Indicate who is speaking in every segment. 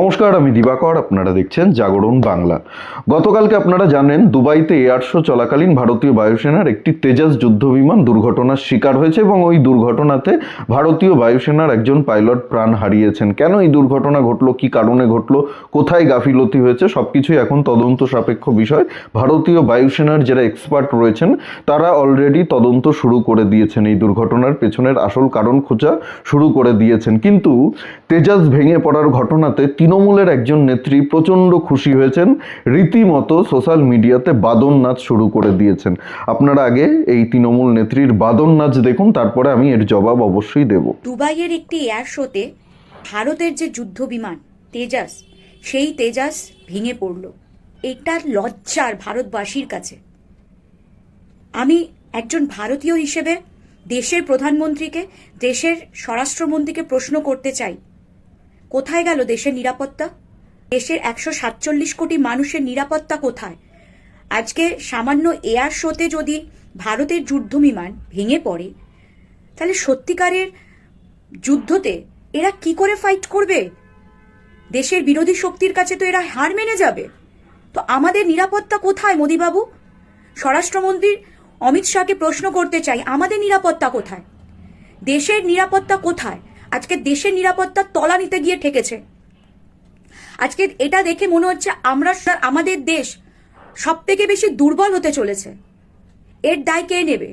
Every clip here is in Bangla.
Speaker 1: নমস্কার, আমি দিবাকর, আপনারা দেখছেন জাগরণ বাংলা। গতকালকে আপনারা জানেন, দুবাইতে এয়ার শো চলাকালীন ভারতীয় বায়ুসেনার একটি তেজাস যুদ্ধবিমান দুর্ঘটনার শিকার হয়েছে এবং ওই দুর্ঘটনাতে ভারতীয় বায়ুসেনার একজন পাইলট প্রাণ হারিয়েছেন। কেন এই দুর্ঘটনা ঘটলো, কি কারণে ঘটলো, কোথায় গাফিলতি হয়েছে, সবকিছুই এখন তদন্ত সাপেক্ষ বিষয়। ভারতীয় বায়ুসেনার যারা এক্সপার্ট রয়েছেন, তারা অলরেডি তদন্ত শুরু করে দিয়েছেন। এই দুর্ঘটনার পেছনের আসল কারণ খোঁজা শুরু করে দিয়েছেন। কিন্তু তেজাস ভেঙে পড়ার ঘটনাতে তৃণমূলের একজন নেত্রী প্রচণ্ড খুশি হয়েছেন। রীতিমতো সোশ্যাল মিডিয়াতে বাদন নাচ শুরু করে দিয়েছেন। আপনারা আগে এই তৃণমূল নেত্রীর বাদন নাচ দেখুন, তারপরে আমি এর জবাব অবশ্যই দেব।
Speaker 2: দুবাইয়ের একটি এয়ার শোতে ভারতের যে যুদ্ধ বিমান, তেজাস, সেই তেজাস ভেঙে পড়ল। এটা লজ্জার ভারতবাসীর কাছে। আমি একজন ভারতীয় হিসেবে দেশের প্রধানমন্ত্রীকে, দেশের স্বরাষ্ট্রমন্ত্রীকে প্রশ্ন করতে চাই। কোথায় গেল দেশের নিরাপত্তা? দেশের একশো সাতচল্লিশ কোটি মানুষের নিরাপত্তা কোথায়? আজকে সামান্য এয়ার শোতে যদি ভারতের যুদ্ধ বিমান ভেঙে পড়ে, তাহলে সত্যিকারের যুদ্ধতে এরা কি করে ফাইট করবে? দেশের বিরোধী শক্তির কাছে তো এরা হার মেনে যাবে। তো আমাদের নিরাপত্তা কোথায়, মোদিবাবু? স্বরাষ্ট্রমন্ত্রী অমিত শাহকে প্রশ্ন করতে চাই, আমাদের নিরাপত্তা কোথায়? দেশের নিরাপত্তা কোথায়? আজকে দেশের নিরাপত্তার তলা নিতে গিয়ে ঠেকেছে। আজকে এটা দেখে মনে হচ্ছে আমরা আমাদের দেশ সব থেকে বেশি দুর্বল হতে চলেছে। এর দায় কে নেবে?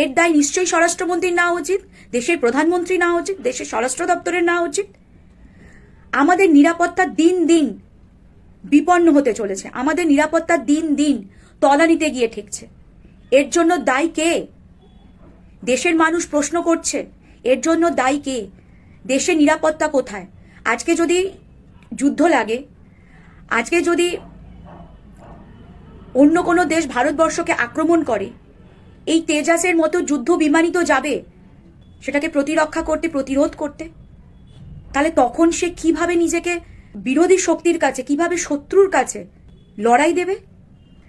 Speaker 2: এর দায় নিশ্চয়ই স্বরাষ্ট্রমন্ত্রীর নেওয়া উচিত, দেশের প্রধানমন্ত্রী নেওয়া উচিত, দেশের স্বরাষ্ট্র দপ্তরের নেওয়া উচিত। আমাদের নিরাপত্তা দিন দিন বিপন্ন হতে চলেছে। আমাদের নিরাপত্তা দিন দিন তলানিতে গিয়ে ঠেকছে। এর জন্য দায় কে? দেশের মানুষ প্রশ্ন করছে, এর জন্য দায়ী কে? দেশের নিরাপত্তা কোথায়? আজকে যদি যুদ্ধ লাগে, আজকে যদি অন্য কোনো দেশ ভারতবর্ষকে আক্রমণ করে, এই তেজাসের মতো যুদ্ধ বিমানই তো যাবে, সেটাকে প্রতিরক্ষা করতে, প্রতিরোধ করতে, তাহলে তখন সে কীভাবে নিজেকে বিরোধী শক্তির কাছে, কীভাবে শত্রুর কাছে লড়াই দেবে?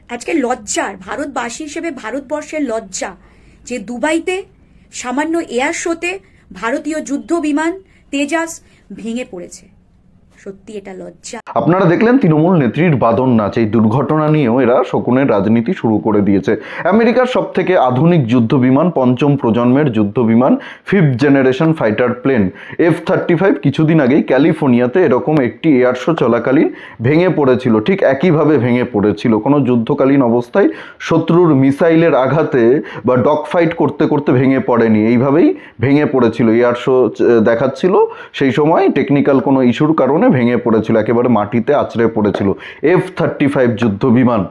Speaker 2: আজকে লজ্জার, ভারতবাসী হিসেবে ভারতবর্ষের লজ্জা যে দুবাইতে সামান্য এয়ার শোতে ভারতীয় যুদ্ধ বিমান তেজাস ভেঙে পড়েছে। সত্যি এটা লজ্জা।
Speaker 1: আপনারা দেখলেন তৃণমূল নেত্রীর বাদন নাচ, এই দুর্ঘটনা নিয়েও এরা শকুনের রাজনীতি শুরু করে দিয়েছে। আমেরিকার সব থেকে আধুনিক যুদ্ধ বিমান পঞ্চম প্রজন্মের যুদ্ধ বিমান fifth generation fighter plane F thirty five কিছুদিন আগেই ক্যালিফোর্নিয়াতে এরকম একটি এয়ার শো চলাকালীন ভেঙে পড়েছিল। ঠিক একইভাবে ভেঙে পড়েছিল। কোনো যুদ্ধকালীন অবস্থায় শত্রুর মিসাইলের আঘাতে বা ডগ ফাইট করতে করতে ভেঙে পড়েনি। এইভাবেই ভেঙে পড়েছিল। এয়ার শো দেখাচ্ছিল সেই সময় টেকনিক্যাল কোনো ইস্যুর কারণে ভেঙে পড়েছিল, একেবারে মাটিতে আছড়ে পড়েছিল। এফ থার্টি ফাইভ যুদ্ধ বিমান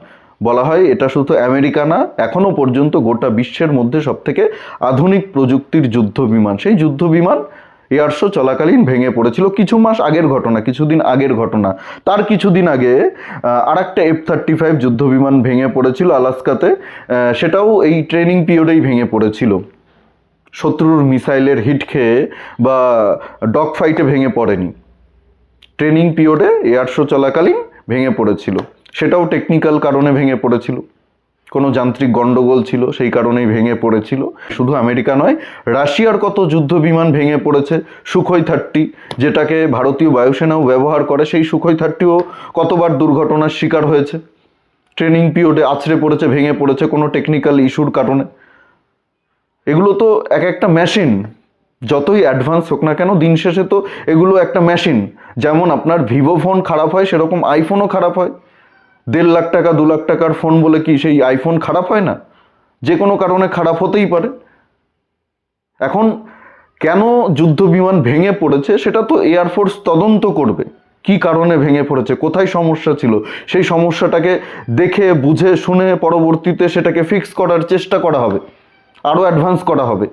Speaker 1: বলা হয় এটা শুধু আমেরিকা না এখনও পর্যন্ত গোটা বিশ্বের মধ্যে সবথেকে আধুনিক প্রযুক্তির যুদ্ধ বিমান সেই যুদ্ধ বিমান এয়ার শো চলাকালীন ভেঙে পড়েছিল, কিছু মাস আগের ঘটনা, কিছুদিন আগের ঘটনা। তার কিছুদিন আগে আর একটা এফ থার্টি ফাইভ যুদ্ধ বিমান ভেঙে পড়েছিল আলাস্কাতে সেটাও এই ট্রেনিং পিরিয়ডেই ভেঙে পড়েছিল। শত্রুর মিসাইলের হিট খেয়ে বা ডগ ফাইটে ভেঙে পড়েনি। ট্রেনিং পিরিয়ডে এয়ার শো চলাকালীন ভেঙে পড়েছিল। সেটাও টেকনিক্যাল কারণে ভেঙে পড়েছিল। কোনো যান্ত্রিক গণ্ডগোল ছিল, সেই কারণেই ভেঙে পড়েছিল। শুধু আমেরিকা নয়, রাশিয়ার কত যুদ্ধ বিমান ভেঙে পড়েছে, সুখই থার্টি যেটাকে ভারতীয় বায়ুসেনাও ব্যবহার করে, সেই সুখই থার্টিও কতবার দুর্ঘটনার শিকার হয়েছে। ট্রেনিং পিরিয়ডে আছড়ে পড়েছে, ভেঙে পড়েছে কোনো টেকনিক্যাল ইস্যুর কারণে। এগুলো তো এক একটা মেশিন যতই অ্যাডভান্স হোক না কেন, দিন শেষে তো এগুলো একটা মেশিন যেমন আপনার ভিভো ফোন খারাপ হয়, সেরকম আইফোনও খারাপ হয়। দেড় লাখ টাকা, দু লাখ টাকার ফোন বলে কি সেই আইফোন খারাপ হয় না? যে কোনো কারণে খারাপ হতেই পারে। এখন কেন যুদ্ধ বিমান ভেঙে পড়েছে, সেটা তো এয়ারফোর্স তদন্ত করবে। কি কারণে ভেঙে পড়েছে? কোথায় সমস্যা ছিল? সেই সমস্যাটাকে দেখে, বুঝে, শুনে পরবর্তীতে সেটাকে ফিক্স করার চেষ্টা করা হবে। আরও অ্যাডভান্স করা হবে।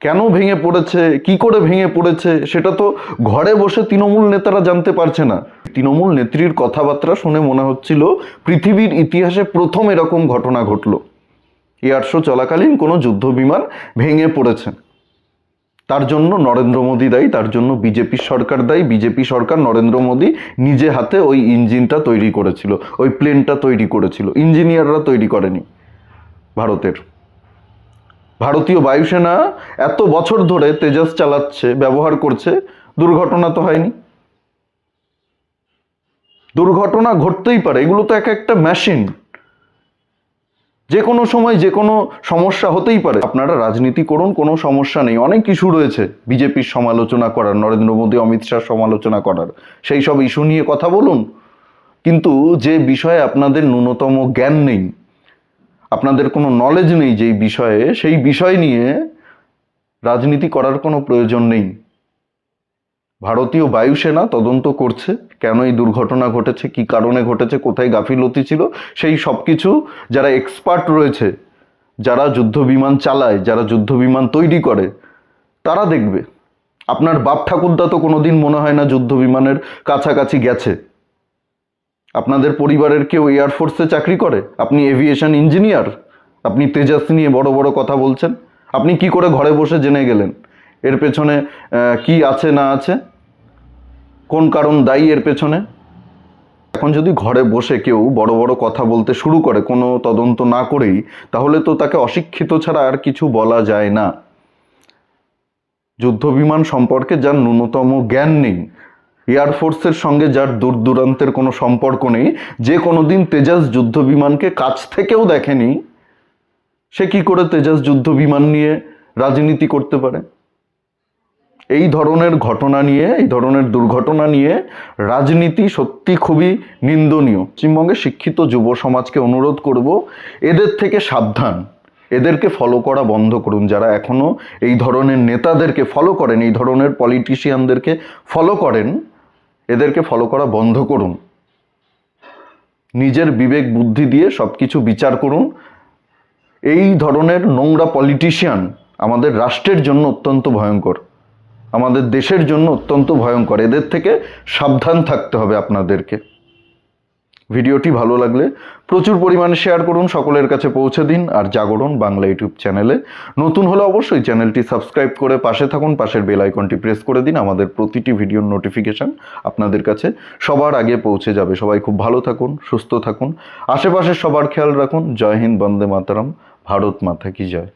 Speaker 1: কেন ভেঙে পড়েছে? কি করে ভেঙে পড়েছে? সেটা তো ঘরে বসে তৃণমূল নেতারা জানতে পারছে না। তৃণমূল নেত্রীর কথাবার্তা শুনে মনে হচ্ছিল পৃথিবীর ইতিহাসে প্রথম এরকম ঘটনা ঘটল। এয়ার চলাকালীন কোনো যুদ্ধ বিমান ভেঙে পড়েছে। তার জন্য নরেন্দ্র মোদী দায়ী, তার জন্য বিজেপি সরকার দায়ী। বিজেপি সরকার নরেন্দ্র মোদী নিজে হাতে ওই ইঞ্জিনটা তৈরি করেছিল, ওই প্লেনটা তৈরি করেছিল। ইঞ্জিনিয়াররা তৈরি করেনি ভারতের। ভারতীয় বায়ুসেনা এত বছর ধরে তেজাস চালাচ্ছে, ব্যবহার করছে, দুর্ঘটনা তো হয়নি। দুর্ঘটনা ঘটতেই পারে, এগুলো তো এক একটা মেশিন যে কোনো সময় যে কোনো সমস্যা হতেই পারে। আপনারা রাজনীতি করুন, কোনো সমস্যা নেই। অনেক ইস্যু রয়েছে, বিজেপির সমালোচনা করার, নরেন্দ্র মোদী, অমিত শাহ সমালোচনা করার, সেই সব ইস্যু নিয়ে কথা বলুন। কিন্তু যে বিষয়ে আপনাদের ন্যূনতম জ্ঞান নেই আপনাদের কোনো নলেজ নেই যেই বিষয়ে, সেই বিষয় নিয়ে রাজনীতি করার কোনো প্রয়োজন নেই। ভারতীয় বায়ুসেনা তদন্ত করছে, কেন এই দুর্ঘটনা ঘটেছে, কি কারণে ঘটেছে, কোথায় গাফিলতি ছিল, সেই সব কিছু যারা এক্সপার্ট রয়েছে, যারা যুদ্ধ বিমান চালায়, যারা যুদ্ধ বিমান তৈরি করে, তারা দেখবে। আপনার বাপ ঠাকুরদা তো কোনোদিন মনে হয় না যুদ্ধ বিমানের কাছাকাছি গেছে। আপনাদের পরিবারের কেউ এয়ারফোর্সে চাকরি করে? আপনি এভিয়েশন ইঞ্জিনিয়ার আপনি তেজাস নিয়ে বড় বড় কথা বলছেন। আপনি কি করে ঘরে বসে জেনে গেলেন? এর পেছনে কি আছে না আছে? কোন কারণ দায়ী এর পেছনে? এখন যদি ঘরে বসে কেউ বড় বড় কথা বলতে শুরু করে, কোনো তদন্ত না করেই, তাহলে তো তাকে অশিক্ষিত ছাড়া আর কিছু বলা যায় না। যুদ্ধ বিমান সম্পর্কে যার ন্যূনতম জ্ঞান নেই এয়ারফোর্সের সঙ্গে যার দূর দূরান্তের কোনো সম্পর্ক নেই, যে কোনোদিন তেজাস যুদ্ধ বিমানকে কাছ থেকেও দেখেনি, সে কি করে তেজাস যুদ্ধ বিমান নিয়ে রাজনীতি করতে পারে? এই ধরনের ঘটনা নিয়ে, এই ধরনের দুর্ঘটনা নিয়ে রাজনীতি সত্যি খুবই নিন্দনীয়। পশ্চিমবঙ্গের শিক্ষিত যুব সমাজকে অনুরোধ করব, এদের থেকে সাবধান। এদেরকে ফলো করা বন্ধ করুন। যারা এখনও এই ধরনের নেতাদেরকে ফলো করেন, এই ধরনের পলিটিশিয়ানদেরকে ফলো করেন এদেরকে ফলো করা বন্ধ করুন। নিজের বিবেক বুদ্ধি দিয়ে সব কিছু বিচার করুন। এই ধরনের নোংরা পলিটিশিয়ান আমাদের রাষ্ট্রের জন্য অত্যন্ত ভয়ঙ্কর। আমাদের দেশের জন্য অত্যন্ত ভয়ঙ্কর। এদের থেকে সাবধান থাকতে হবে আপনাদেরকে। ভিডিওটি ভালো লাগলে প্রচুর পরিমাণে শেয়ার করুন, সকলের কাছে পৌঁছে দিন, আর জাগরণ বাংলা ইউটিউব চ্যানেলে। নতুন হলে অবশ্যই চ্যানেলটি সাবস্ক্রাইব করে পাশে থাকুন, পাশের বেল আইকনটি প্রেস করে দিন, আমাদের প্রতিটি ভিডিওর নোটিফিকেশন আপনাদের কাছে সবার আগে পৌঁছে যাবে। সবাই খুব ভালো থাকুন, সুস্থ থাকুন আশেপাশের সবার খেয়াল রাখুন। জয় হিন্দ, বন্দে মাতারাম, ভারত মাতা কি জয়।